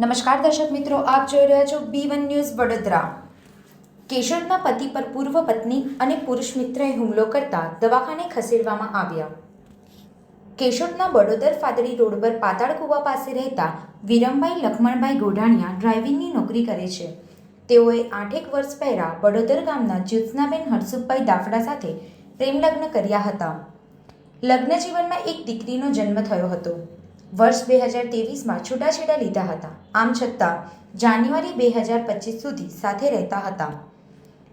નમસ્કાર દર્શક મિત્રો, આપ જોઈ રહ્યા છો બી વન ન્યૂઝ વડોદરા. કેશોદના પતિ પર પૂર્વ પત્ની અને પુરુષ મિત્રએ હુમલો કરતા દવાખાને ખસેડવામાં આવ્યા. કેશોદના બડોદર ફાદડી રોડ પર પાતાળકુવા પાસે રહેતા વિરમભાઈ લખમણભાઈ ગોઢાણિયા ડ્રાઇવિંગની નોકરી કરે છે. તેઓએ આઠેક વર્ષ પહેલાં બડોદર ગામના જ્યોત્સનાબેન હરસુખભાઈ દાફડા સાથે પ્રેમલગ્ન કર્યા હતા. લગ્ન જીવનમાં એક દીકરીનો જન્મ થયો હતો. વર્ષ બે હજાર તેવીસમાં છૂટાછેડા લીધા હતા. આમ છતાં, જાન્યુઆરી બે હજાર પચીસ સુધી સાથે રહેતા હતા.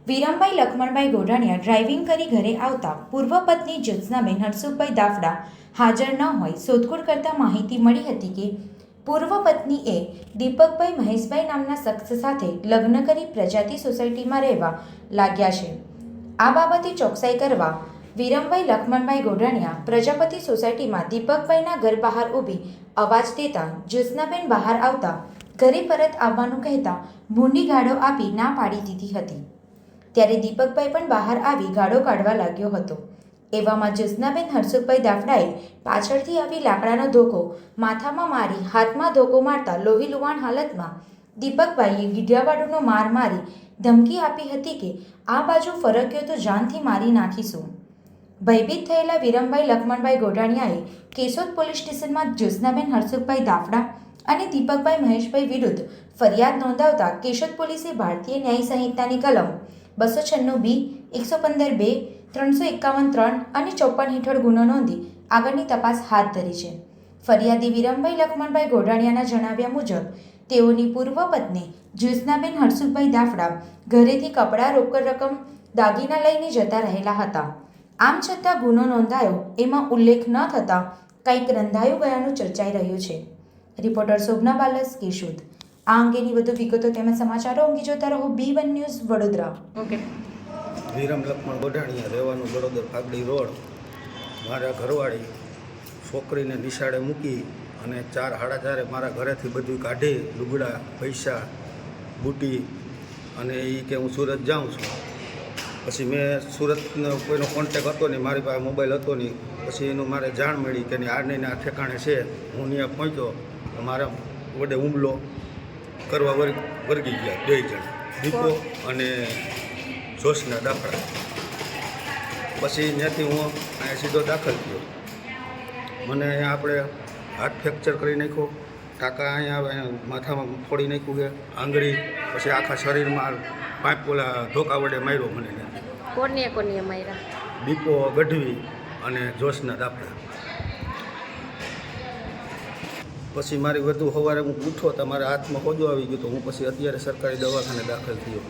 વિરમભાઈ, લખમણભાઈ ગોઢાણિયા ડ્રાઇવિંગ કરી ઘરે આવતા પૂર્વ પત્ની જ્યોત્સનાબેન હરસુખભાઈ દાફડા હાજર ન હોય શોધખોળ કરતાં માહિતી મળી હતી કે, પૂર્વ પત્નીએ દીપકભાઈ મહેશભાઈ નામના શખ્સ સાથે લગ્ન કરી પ્રજાતિ સોસાયટીમાં રહેવા લાગ્યા છે. આ બાબતે ચોકસાઈ કરવા વિરમભાઈ, લખમણભાઈ ગોઢાણિયા, પ્રજાપતિ સોસાયટીમાં દીપકભાઈના ઘર બહાર ઊભી અવાજ દેતા જ્યોત્સનાબેન બહાર આવતા ઘરે પરત આવવાનું કહેતા ભૂંડી ગાળો આપી ના પાડી દીધી હતી. ત્યારે દીપકભાઈ પણ બહાર આવી ગાળો કાઢવા લાગ્યો હતો. એવામાં જ્યોત્સનાબેન હરસુખભાઈ દાફડાએ પાછળથી આવી લાકડાનો ધોકો માથામાં મારી, હાથમાં ધોકો મારતા લોહી લુવાણ હાલતમાં દીપકભાઈએ ગીઢિયાવાડુનો માર મારી ધમકી આપી હતી કે, આ બાજુ ફરક્યો તો જાનથી મારી નાખીશું. ભયભીત થયેલા વિરમભાઈ, લખમણભાઈ ગોઢાણિયાએ કેશોદ પોલીસ સ્ટેશનમાં જ્યોત્સનાબેન હરસુખભાઈ દાફડા અને દીપકભાઈ મહેશભાઈ વિરુદ્ધ ફરિયાદ નોંધાવતા કેશોદ પોલીસે ભારતીય ન્યાય સંહિતાની કલમ બસો છન્નું બી, એકસો પંદર બે, ત્રણસો એકાવન ત્રણ અને ચોપન હેઠળ ગુનો નોંધી આગળની તપાસ હાથ ધરી છે. ફરિયાદી વિરમભાઈ, લખમણભાઈ ગોઢાણિયાના જણાવ્યા મુજબ, તેઓની પૂર્વ પત્ની જ્યોત્સનાબેન હર્ષુખભાઈ દાફડા ઘરેથી કપડાં રોકડ રકમ દાગીના લઈને જતા રહેલા હતા. આમ છતાં ગુનો નોંધાયો એમાં ઉલ્લેખ ન થતાં કંઈક રંધાયું ગયાનું ચર્ચાઈ રહ્યું છે. રિપોર્ટર શોભના બાલસ કેશોદ. આ અંગેની વધુ વિગતો તેમજ સમાચારો અંગે જોતા રહો B one news Vadodara. Okay. Viram Laxman Godhaniya રહેવાનું વડોદર ફાગડી રોડ. મારા ઘરવાળી છોકરીને નિશાળે મૂકી અને ચાર સાડા ચારે મારા ઘરેથી બધું કાઢી લુગડા પૈસા બુટી અને એ કે હું સુરત જાઉં છું. પછી મેં સુરતનો કોઈનો કોન્ટેક હતો નહીં, મારી પાસે મોબાઈલ હતો નહીં. પછી એનું મારે જાણ મળી કે આ નહીં આ ઠેકાણે છે. હું ત્યાં પહોંચ્યો, તો મારા વડે હુમલો કરવા વર્ગ વર્ગી ગયા બે જણ, દીપો અને જોશના દાખલા. પછી ત્યાંથી હું અહીંયા સીધો દાખલ થયો. મને અહીંયા આપણે હાર્ટ ફ્રેક્ચર કરી નાખ્યો, ટાંકા અહીંયા માથામાં ફોડી નાખ્યું કે આંગળી, પછી આખા શરીરમાં પાંચ પોલા ધોકા વડે માર્યો મને. કોને કોને માર્યા? દીપો ગઢવી અને જોશના દાપડા. પછી મારી વધુ સવારે હું ઉઠો તો મારા હાથમાં હોજો આવી ગયો તો હું પછી અત્યારે સરકારી દવાખાને દાખલ થયો.